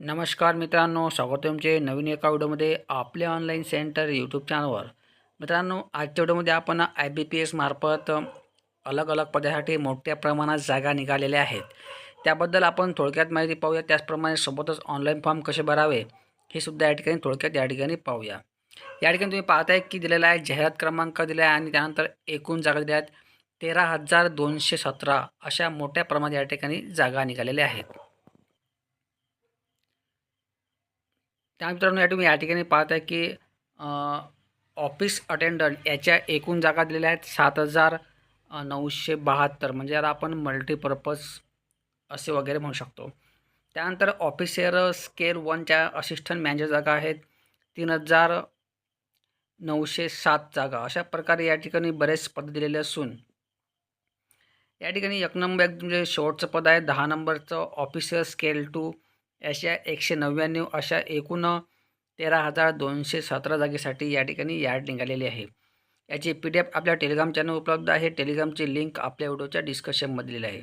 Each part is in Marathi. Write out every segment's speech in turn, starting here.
नमस्कार मित्रांनो स्वागत तुमचे नवीन एका व्हिडिओमध्ये आपले ऑनलाईन सेंटर यूट्यूब चॅनलवर मित्रांनो आजच्या व्हिडिओमध्ये आपण आय बी पी एस मार्फत अलग अलग पदासाठी मोठ्या प्रमाणात जागा निघालेल्या आहेत. त्याबद्दल आपण थोडक्यात माहिती पाहूया. त्याचप्रमाणे सोबतच ऑनलाईन फॉर्म कसे भरावे हे सुद्धा या ठिकाणी थोडक्यात या ठिकाणी पाहूया. या ठिकाणी तुम्ही पाहताय की दिलेला आहे जाहिरात क्रमांक दिला आहे आणि त्यानंतर एकूण जागा दिल्या आहेत तेरा हजार दोनशे सतरा अशा मोठ्या प्रमाणात या ठिकाणी जागा निघालेल्या आहेत. त्या मित्रांनो या तुम्ही या ठिकाणी पाहत आहे की ऑफिस अटेंडंट याच्या एकूण जागा दिलेल्या आहेत सात हजार नऊशे बहात्तर. म्हणजे याला आपण मल्टीपर्पज असे वगैरे म्हणू शकतो. त्यानंतर ऑफिसियर स्केल वनच्या असिस्टंट मॅनेजर जागा आहेत. तीन हजार नऊशे सात जागा. अशा प्रकारे या ठिकाणी बरेच पद दिलेले असून या ठिकाणी एक नंबर एक म्हणजे शेवटचं पद आहे. दहा नंबरचं ऑफिसियर स्केल टू अशा एकशे नव्याण्णव अशा एकूण तेरा हजार दोनशे सतरा जागेसाठी या ठिकाणी याड निघालेली आहे. याची पी डी एफ आपल्या टेलिग्राम चॅनल उपलब्ध आहे. टेलिग्रामची लिंक आपल्या व्हिडिओच्या डिस्कशनमध्ये दिलेली आहे.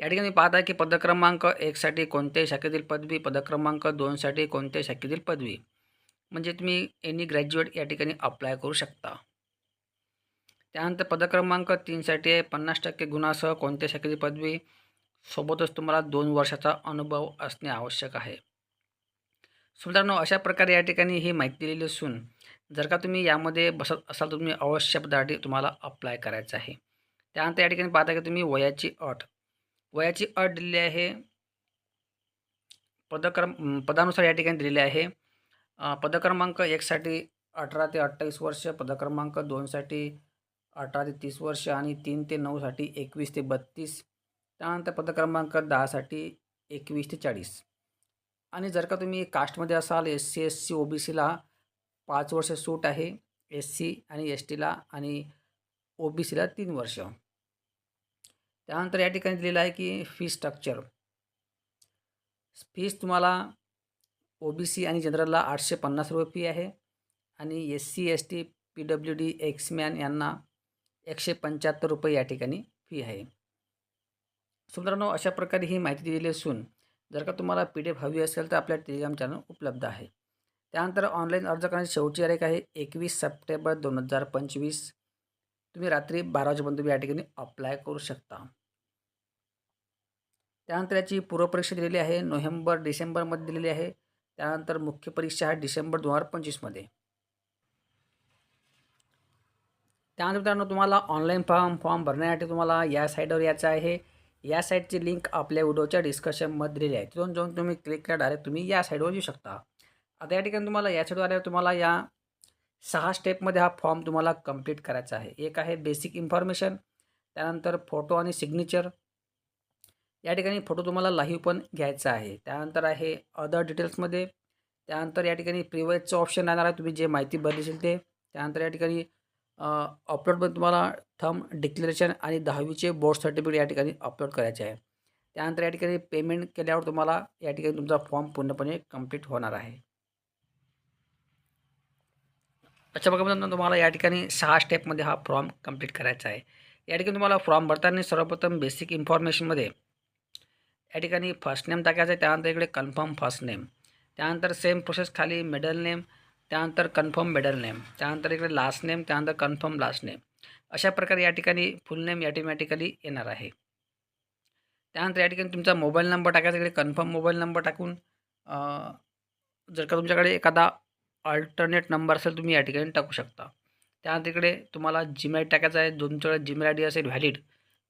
या ठिकाणी पाहत आहे की पदक्रमांक एकसाठी कोणत्याही शाखेतील पदवी पदक्रमांक दोनसाठी कोणत्याही शाखेतील पदवी. म्हणजे तुम्ही एनी ग्रॅज्युएट या ठिकाणी अप्लाय करू शकता. त्यानंतर पदक्रमांक तीनसाठी आहे. पन्नास टक्के गुणासह कोणत्या शाखेची पदवी सोबतच तुम्हाला दोन वर्षाचा अनुभव असणे आवश्यक आहे. मित्रांनो अशा प्रकारे या ठिकाणी ही माहिती दिलेली असून जर का तुम्ही यामध्ये बसत असाल तर तुम्ही अवश्य पदासाठी तुम्हाला अप्लाय करायचं आहे. त्यानंतर या ठिकाणी पाहता की तुम्ही वयाची अट. वयाची अट दिलेली आहे. पदक्रम पदानुसार या ठिकाणी दिलेली आहे. पदक्रमांक एकसाठी अठरा ते अठ्ठावीस वर्ष पदक्रमांक दोनसाठी अठरा ते तीस वर्ष आणि तीन ते नऊसाठी एकवीस ते बत्तीस त्यानंतर पदक्रमांक दहासाठी एकवीस ते चाळीस. आणि जर का तुम्ही कास्टमध्ये असाल S C S C O B सीला पाच वर्ष सूट आहे एस सी आणि एस टीला आणि ओ बी सीला तीन वर्ष. त्यानंतर या ठिकाणी दिलेलं आहे की फी स्ट्रक्चर फीस तुम्हाला ओ बी सी आणि जनरलला आठशे पन्नास रुपये फी आहे आणि S C S T P W D exman यांना एकशे पंच्याहत्तर रुपये या ठिकाणी फी आहे. सो मित्रांनो अशा प्रकारे ही माहिती दिलेली असून जर का तुम्हाला पी डी एफ हवी असेल तर आपल्या टेलिग्राम चॅनल उपलब्ध आहे. त्यानंतर ऑनलाईन अर्ज करण्याची शेवटची तारीख आहे एकवीस सप्टेंबर दोन हजार पंचवीस. तुम्ही रात्री बारा वाजेपर्यंत तुम्ही या ठिकाणी अप्लाय करू शकता. त्यानंतर याची पूर्वपरीक्षा दिलेली आहे नोव्हेंबर डिसेंबरमध्ये दिलेली आहे. त्यानंतर मुख्य परीक्षा आहे डिसेंबर दोन हजार पंचवीसमध्ये त्यानंतर मित्रांनो तुम्हाला ऑनलाईन फॉर्म फॉर्म भरण्यासाठी तुम्हाला या साईडवर यायचं आहे. या साईटची लिंक आपल्या व्हिडिओच्या डिस्कशनमध्ये दिलेली आहे. तिथून जाऊन तुम्ही क्लिक करा डायरेक्ट तुम्ही या साईडवर येऊ शकता. आता या ठिकाणी तुम्हाला या साईडवर आल्यावर तुम्हाला या सहा स्टेपमध्ये हा फॉर्म तुम्हाला कंप्लीट करायचा आहे. एक आहे बेसिक इन्फॉर्मेशन त्यानंतर फोटो आणि सिग्नेचर या ठिकाणी फोटो तुम्हाला लाईव्ह पण घ्यायचा आहे. त्यानंतर आहे अदर डिटेल्समध्ये त्यानंतर या ठिकाणी प्रिवेजचं ऑप्शन राहणार आहे. तुम्ही जे माहिती भरली ते. त्यानंतर या ठिकाणी अपलोडमध्ये तुम्हाला थम डिक्लेरेशन आणि दहावीचे बोर्ड सर्टिफिकेट या ठिकाणी अपलोड करायचे आहे. त्यानंतर या ठिकाणी पेमेंट केल्यावर तुम्हाला या ठिकाणी तुमचा फॉर्म पूर्णपणे कंप्लीट होणार आहे. अशा प्रकारे तुम्हाला या ठिकाणी सहा स्टेपमध्ये हा फॉर्म कंप्लीट करायचा आहे. या ठिकाणी तुम्हाला फॉर्म भरताना सर्वप्रथम बेसिक इन्फॉर्मेशनमध्ये या ठिकाणी फर्स्ट नेम टाकायचं आहे. त्यानंतर इकडे कन्फर्म फर्स्ट नेम त्यानंतर सेम प्रोसेस खाली मिडल नेम त्यानंतर कन्फर्म मिडल नेम त्यानंतर इकडे लास्ट नेम त्यानंतर कन्फर्म लास्ट नेम अशा प्रकारे या ठिकाणी फुल नेम ॲटोमॅटिकली येणार आहे. त्यानंतर या ठिकाणी तुमचा मोबाईल नंबर टाकायचा इकडे कन्फर्म मोबाईल नंबर टाकून जर का तुमच्याकडे एखादा अल्टरनेट नंबर असेल तुम्ही या ठिकाणी टाकू शकता. त्यानंतर इकडे तुम्हाला जीमेल टाकायचा आहे जो तुमच्याकडे जीमेल आय डी असेल व्हॅलिड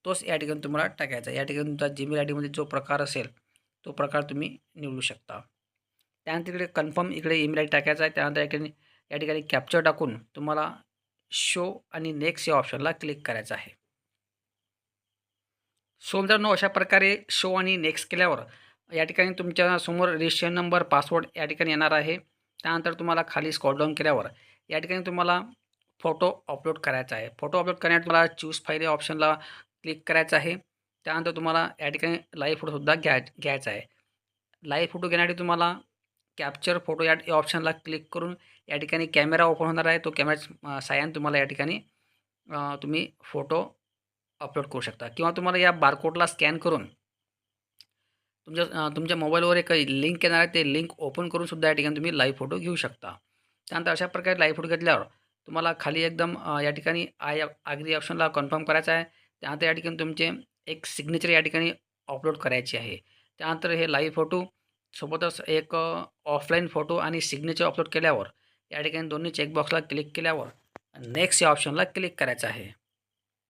तोच या ठिकाणी तुम्हाला टाकायचा आहे. या ठिकाणी तुमचा जीमेल आय डीमध्ये जो प्रकार असेल तो प्रकार तुम्ही निवडू शकता. त्यानंतर इकडे कन्फर्म इकडे ईमेल आय टाकायचा आहे. त्यानंतर या ठिकाणी या ठिकाणी कॅप्चर टाकून तुम्हाला शो आणि नेक्स्ट या ऑप्शनला क्लिक करायचं आहे. सो मित्रांनो अशा प्रकारे शो आणि नेक्स्ट केल्यावर या ठिकाणी तुमच्यासमोर रजिस्ट्रेशन नंबर पासवर्ड या ठिकाणी येणार आहे. त्यानंतर तुम्हाला खाली स्कॉलडाऊन केल्यावर या ठिकाणी तुम्हाला फोटो अपलोड करायचा आहे. फोटो अपलोड करण्यासाठी तुम्हाला चूज फाईल या ऑप्शनला क्लिक करायचं आहे. त्यानंतर तुम्हाला या ठिकाणी लाईव्ह फोटोसुद्धा घ्या घ्यायचा आहे. लाईव्ह फोटो घेण्यासाठी तुम्हाला कॅप्चर फोटो या ऑप्शनला क्लिक करून या ठिकाणी कॅमेरा ओपन होणार आहे. तो कॅमेरा साह्याने तुम्हाला या ठिकाणी तुम्ही फोटो अपलोड करू शकता. किंवा तुम्हाला या बारकोडला स्कॅन करून तुमच्या तुमच्या मोबाईलवर एक लिंक येणार आहे. ते लिंक ओपन करून सुद्धा या ठिकाणी तुम्ही लाईव्ह फोटो घेऊ शकता. त्यानंतर अशा प्रकारे लाईव्ह फोटो घेतल्यावर तुम्हाला खाली एकदम या ठिकाणी आय आग्री ऑप्शनला कन्फर्म करायचं आहे. त्यानंतर या ठिकाणी तुमचे एक सिग्नेचर या ठिकाणी अपलोड करायची आहे. त्यानंतर हे लाईव्ह फोटो सोबतच एक ऑफलाईन फोटो आणि सिग्नेचर अपलोड केल्यावर या ठिकाणी दोन्ही चेकबॉक्सला क्लिक केल्यावर नेक्स्ट या ऑप्शनला क्लिक करायचं आहे.